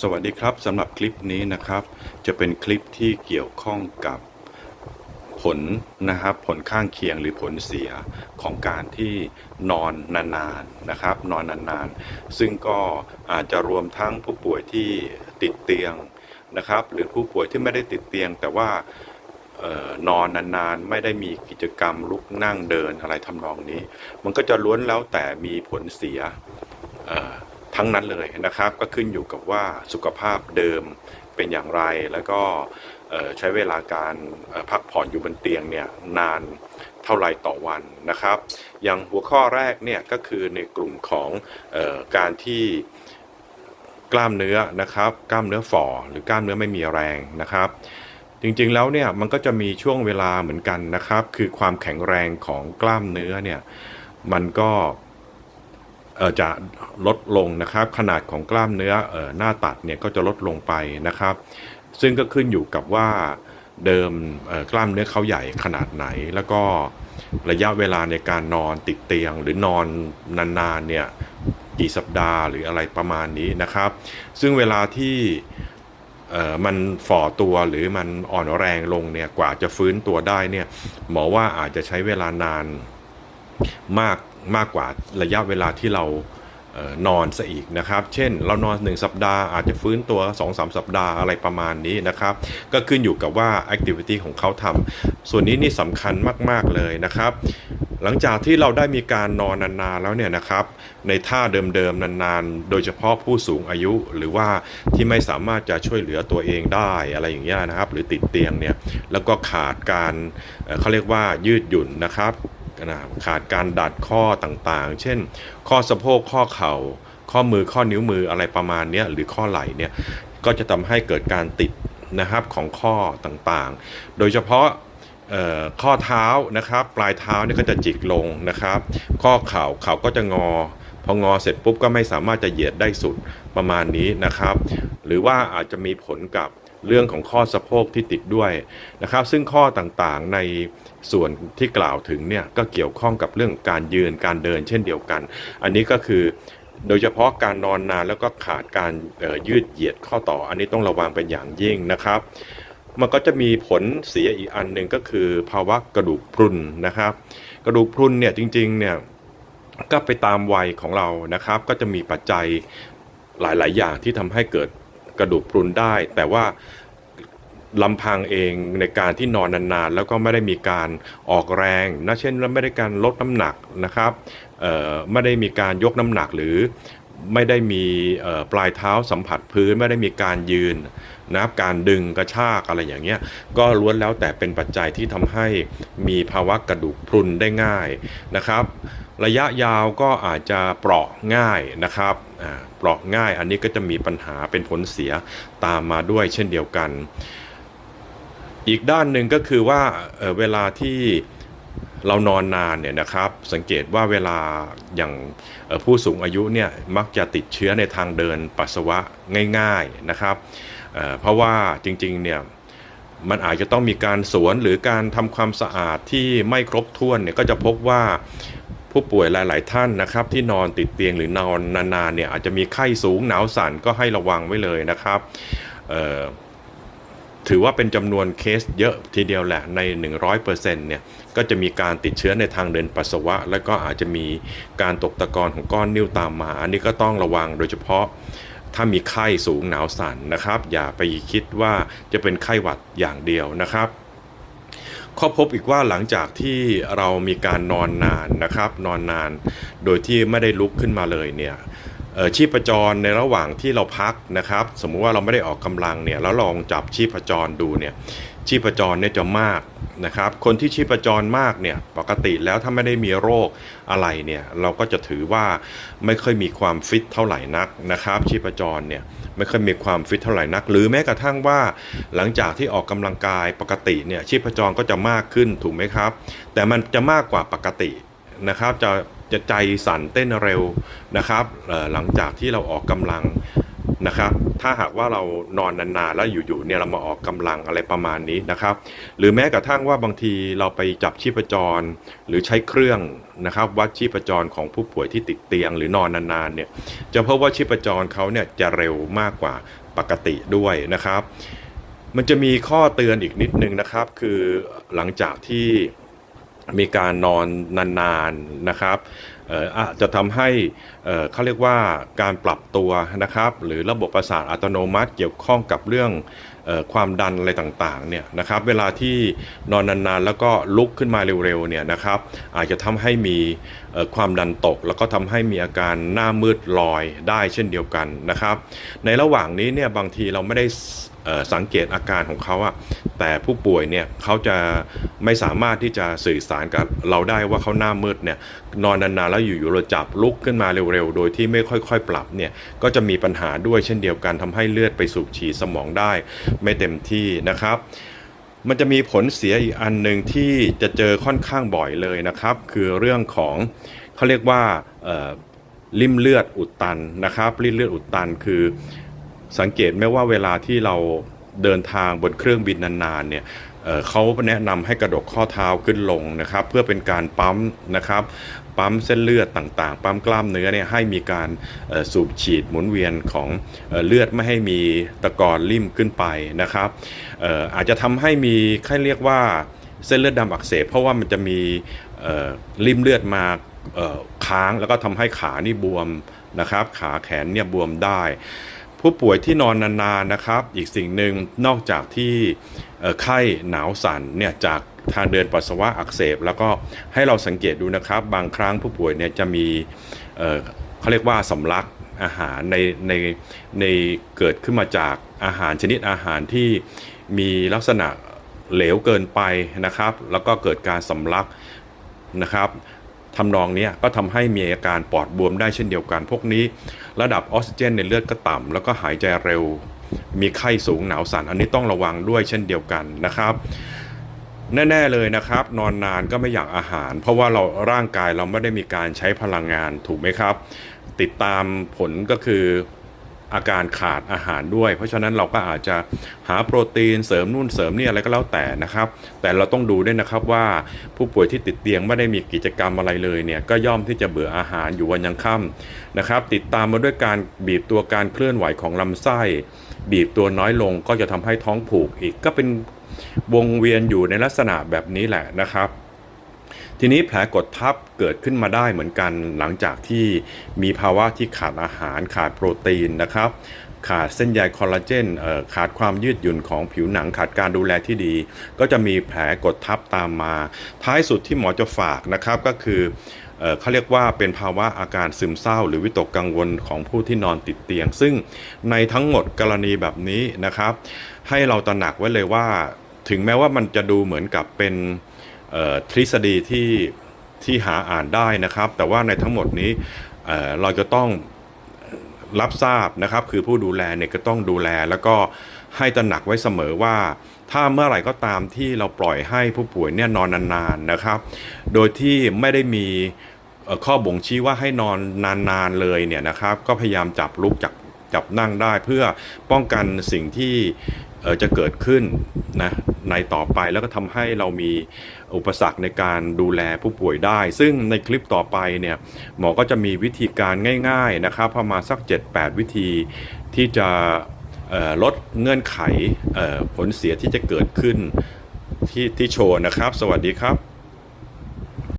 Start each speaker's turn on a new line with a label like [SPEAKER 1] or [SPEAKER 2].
[SPEAKER 1] สวัสดีครับสำหรับคลิปนี้นะครับ จะเป็นคลิปที่เกี่ยวข้องกับผลนะครับผลข้างเคียงหรือผลเสียของการที่นอนนานๆนะครับ นอนนานๆ ซึ่งก็อาจจะรวมทั้งผู้ป่วยที่ติดเตียงนะครับ หรือผู้ป่วยที่ไม่ได้ติดเตียง แต่ว่าออนอนนานๆ ไม่ได้มีกิจกรรมลุกนั่งเดินอะไรทำนองนี้ มันก็จะล้วนแล้วแต่มีผลเสียเทั้งนั้นเลยนะครับ ก็ขึ้นอยู่กับว่าสุขภาพเดิมเป็นอย่างไร แล้วก็ใช้เวลาการพักผ่อนอยู่บนเตียงเนี่ยนานเท่าไรต่อวันนะครับ อย่างหัวข้อแรกเนี่ยก็คือในกลุ่มของออการที่กล้ามเนื้อนะครับ กล้ามเนื้อฝ่อหรือกล้ามเนื้อไม่มีแรงนะครับ จริงๆแล้วเนี่ยมันก็จะมีช่วงเวลาเหมือนกันนะครับ คือความแข็งแรงของกล้ามเนื้อเนี่ยมันก็ จะลดลงนะครับ ขนาดของกล้ามเนื้อออหน้าตัดเนี่ยก็จะลดลงไปนะครับ ซึ่งก็ขึ้นอยู่กับว่าเดิมกล้ามเนื้อเขาใหญ่ขนาดไหน แล้วก็ระยะเวลาในการนอนติดเตียง หรือนอนนานๆเนี่ยกี่สัปดาห์หรืออะไรประมาณนี้นะครับ ซึ่งเวลาที่มันฝ่อตัวหรือมันอ่อนแรงลงเนี่ยกว่าจะฟื้นตัวได้เนี่ยหมอว่าอาจจะใช้เวลานาน มากมากกว่าระยะเวลาที่เราเออนอนซะอีกนะครับ เช่น เรานอน 1 สัปดาห์อาจจะฟื้นตัว 2-3 สัปดาห์อะไรประมาณนี้นะครับ ก็ขึ้นอยู่กับว่า activity ของเขาทำส่วนนี้นี่สำคัญมาก ๆ เลยนะครับ หลังจากที่เราได้มีการนอนนาน ๆ แล้วเนี่ยนะครับ ในท่าเดิม ๆ นาน ๆ โดยเฉพาะผู้สูงอายุหรือว่าที่ไม่สามารถจะช่วยเหลือตัวเองได้อะไรอย่างเงี้ยนะครับ หรือติดเตียงเนี่ยแล้วก็ขาดการเเขาเรียกว่ายืดหยุ่นนะครับ นะขาดการดัดข้อต่างๆ เช่น ข้อสะโพกข้อเข่า ข้อมือข้อนิ้วมืออะไรประมาณนี้หรือข้อไหล่เนี่ยก็จะทำให้เกิดการติดนะครับของข้อต่างๆ โดยเฉพาะข้อเท้านะครับปลายเท้าเนี่ยก็จะจิกลงนะครับ ข้อเข่าเข่าก็จะงอ พองอเสร็จปุ๊บก็ไม่สามารถจะเหยียดได้สุดประมาณนี้นะครับ หรือว่าอาจจะมีผลกับ เรื่องของข้อสะโพกที่ติดด้วยนะครับซึ่งข้อต่างๆในส่วนที่กล่าวถึงเนี่ยก็เกี่ยวข้องกับเรื่องการยืนการเดินเช่นเดียวกัน อันนี้ก็คือโดยเฉพาะการนอนนานแล้วก็ขาดการยืดเหยียดข้อต่อ อันนี้ต้องระวังเป็นอย่างยิ่งนะครับ มันก็จะมีผลเสียอีกอันหนึ่งก็คือภาวะกระดูกพรุนนะครับ กระดูกพรุนเนี่ยจริงๆเนี่ยก็ไปตามวัยของเรานะครับ ก็จะมีปัจจัยหลาย ๆ อย่างที่ทำให้เกิด ระดูกพรุนได้ แต่ว่าลำพังเองในการที่นอนนานๆ แล้วก็ไม่ได้มีการออกแรงนะเช่นไม่ได้การลดน้ำหนักนะครับไม่ได้มีการยกน้ำหนักหรือไม่ได้มีปลายเท้าสัมผัสพื้นไม่ได้มีการยืนนับการดึงกระชากอะไรอย่างเงี้ยก็ล้วนแล้วแต่เป็นปัจจัยที่ทำให้มีภาวะกระดูกพรุนได้ง่ายนะครับ ระยะยาวก็อาจจะเปราะง่ายนะครับเปราะง่ายอันนี้ก็จะมีปัญหาเป็นผลเสียตามมาด้วยเช่นเดียวกัน อีกด้านหนึ่งก็คือว่าเเวลาที่เรานอนนานเนี่ยนะครับสังเกตว่าเวลาอย่างผู้สูงอายุเนี่ยมักจะติดเชื้อในทางเดินปัสสาวะง่ายๆนะครับเเพราะว่าจริงๆเนี่ยมันอาจจะต้องมีการสวนหรือการทำความสะอาดที่ไม่ครบถ้วนเนี่ยก็จะพบว่า ผู้ป่วยหลาย ๆ ท่านนะครับ ที่นอนติดเตียงหรือนอนนานๆเนี่ยอาจจะมีไข้สูงหนาวสั่นก็ให้ระวังไว้เลยนะครับถือว่าเป็นจำนวนเคสเยอะทีเดียวแหละใน 100%เนี่ยก็จะมีการติดเชื้อในทางเดินปัสสาวะ แล้วก็อาจจะมีการตกตะกอนของก้อนนิ่วตามมา อันนี้ก็ต้องระวังโดยเฉพาะถ้ามีไข้สูงหนาวสั่นนะครับ อย่าไปคิดว่าจะเป็นไข้หวัดอย่างเดียวนะครับ ข้อพบอีกว่าหลังจากที่เรามีการนอนนานนะครับ นอนนาน โดยที่ไม่ได้ลุกขึ้นมาเลยเนี่ยชีพจรในระหว่างที่เราพักนะครับ สมมุติว่าเราไม่ได้ออกกำลังเนี่ยแล้วลองจับชีพจรดูเนี่ย ชีพจรเนี่ยจะมากนะครับ คนที่ชีพจรมากเนี่ยปกติแล้วถ้าไม่ได้มีโรคอะไรเนี่ยเราก็จะถือว่าไม่ค่อยมีความฟิตเท่าไหร่นักนะครับ ชีพจรเนี่ยไม่ค่อยมีความฟิตเท่าไหร่นัก หรือแม้กระทั่งว่าหลังจากที่ออกกำลังกายปกติเนี่ยชีพจรก็จะมากขึ้นถูกไหมครับ แต่มันจะมากกว่าปกตินะครับจะจะใจสั่นเต้นเร็วนะครับหลังจากที่เราออกกำลัง นะครับ ถ้าหากว่าเรานอนนานๆแล้วอยู่ๆเนี่ยเรามาออกกำลังอะไรประมาณนี้นะครับ หรือแม้กระทั่งว่าบางทีเราไปจับชีพจร หรือใช้เครื่องนะครับวัดชีพจรของผู้ป่วยที่ติดเตียง หรือนอนนานๆเนี่ยจะพบว่าชีพจรเขาเนี่ยจะเร็วมากกว่าปกติด้วยนะครับ มันจะมีข้อเตือนอีกนิดนึงนะครับ คือหลังจากที่ มีการนอนนานๆนะครับเอ่ออาจจะทำให้เอ่อเขาเรียกว่าการปรับตัวนะครับ หรือระบบประสาทอัตโนมัติเกี่ยวข้องกับเรื่องเออความดันอะไรต่างๆเนี่ยนะครับ เวลาที่นอนนานๆ แล้วก็ลุกขึ้นมาเร็วๆเนี่ยนะครับ อาจจะทำให้มีเอ่อความดันตก แล้วก็ทำให้มีอาการหน้ามืดลอยได้เช่นเดียวกันนะครับ ในระหว่างนี้เนี่ยบางทีเราไม่ได้ สังเกตอาการของเขาอะแต่ผู้ป่วยเนี่ยเขาจะไม่สามารถที่จะสื่อสารกับเราได้ว่าเขาหน้ามืดเนี่ยนอนนานๆแล้วอยู่ๆเราจับลุกขึ้นมาเร็วๆ โดยที่ไม่ค่อยๆ ปรับเนี่ยก็จะมีปัญหาด้วยเช่นเดียวกันทำให้เลือดไปสูบฉีดสมองได้ ไม่เต็มที่นะครับมันจะมีผลเสียอีกอันหนึ่งที่จะเจอค่อนข้างบ่อยเลยนะครับ คือเรื่องของเขาเรียกว่าริ่มเลือดอุดตันนะครับริ่มเลือดอุดตันคือ สังเกตไหมว่าเวลาที่เราเดินทางบนเครื่องบินนานๆเนี่ยเขาแนะนำให้กระดกข้อเท้าขึ้นลงนะครับ เพื่อเป็นการปั๊มนะครับปั๊มเส้นเลือดต่างๆ ปั๊มกล้ามเนื้อเนี่ยให้มีการสูบฉีดหมุนเวียนของเออเลือดไม่ให้มีตะกอนริ่มขึ้นไปนะครับอออาจจะทำให้มีแค่เรียกว่าเส้นเลือดดำอักเสบเพราะว่ามันจะมีริ่มเลือดมาค้างแล้วก็ทำให้ขานี่บวมนะครับ ขาแขนเนี่ยบวมได้ ผู้ป่วยที่นอนนานๆนะครับ อีกสิ่งหนึ่งนอกจากที่ไข้หนาวสั่นเนี่ยจากทางเดินปัสสาวะอักเสบ แล้วก็ให้เราสังเกตดูนะครับ บางครั้งผู้ป่วยเนี่ยจะมีเเขาเรียกว่าสำลักอาหารในในในเกิดขึ้นมาจากอาหารชนิดอาหารที่มีลักษณะเหลวเกินไปนะครับ แล้วก็เกิดการสำลักนะครับ ทำนองนี้ก็ทำให้มีอาการปอดบวมได้เช่นเดียวกัน พวกนี้ ระดับออกซิเจนในเลือดก็ต่ำแล้วก็หายใจเร็ว มีไข้สูงหนาวสั่นอันนี้ต้องระวังด้วยเช่นเดียวกันนะครับแน่ ๆ เลยนะครับ นอนนานก็ไม่อยากอาหาร เพราะว่าเราร่างกายเราไม่ได้มีการใช้พลังงานถูกไหมครับ ติดตามผลก็คือ อาการขาดอาหารด้วย เพราะฉะนั้นเราก็อาจจะหาโปรตีนเสริมนู่นเสริมนี่อะไรก็แล้วแต่นะครับ แต่เราต้องดูด้วยนะครับว่าผู้ป่วยที่ติดเตียงไม่ได้มีกิจกรรมอะไรเลยเนี่ยก็ย่อมที่จะเบื่ออาหารอยู่วันยังค่ำนะครับ ติดตามมาด้วยการบีบตัวการเคลื่อนไหวของลำไส้ บีบตัวน้อยลงก็จะทำให้ท้องผูกอีกก็เป็นวงเวียนอยู่ในลักษณะแบบนี้แหละนะครับ ทีนี้แผลกดทับเกิดขึ้นมาได้เหมือนกันหลังจากที่มีภาวะที่ขาดอาหารขาดโปรตีนนะครับ ขาดเส้นใยคอลลาเจนขาดความยืดหยุ่นของผิวหนังขาดการดูแลที่ดี ก็จะมีแผลกดทับตามมา ท้ายสุดที่หมอจะฝากนะครับก็คือเขาเรียกว่าเป็นภาวะอาการซึมเศร้า หรือวิตกกังวลของผู้ที่นอนติดเตียง ซึ่งในทั้งหมดกรณีแบบนี้นะครับ ให้เราตระหนักไว้เลยว่า ถึงแม้ว่ามันจะดูเหมือนกับเป็น ทฤษฎีที่ที่หาอ่านได้นะครับ แต่ว่าในทั้งหมดนี้เเราจะต้องรับทราบนะครับ คือผู้ดูแลเนี่ยก็ต้องดูแล แล้วก็ให้ตระหนักไว้เสมอว่า ถ้าเมื่อไหร่ก็ตามที่เราปล่อยให้ผู้ป่วยเนี่ยนอนนานๆนะครับ โดยที่ไม่ได้มีข้อบ่งชี้ว่าให้นอนนานๆเลยเนี่ยนะครับ ก็พยายามจับลุกจับจับนั่งได้เพื่อป้องกันสิ่งที่ จะเกิดขึ้นนะในต่อไปแล้วก็ทำให้เรามีอุปสรรคในการดูแลผู้ป่วยได้ ซึ่งในคลิปต่อไปเนี่ยหมอก็จะมีวิธีการง่าย ๆนะครับประมาณสัก 7-8 วิธีที่จะลดเงื่อนไขเอ่อผลเสียที่จะเกิดขึ้นที่ที่โชว์นะครับ สวัสดีครับ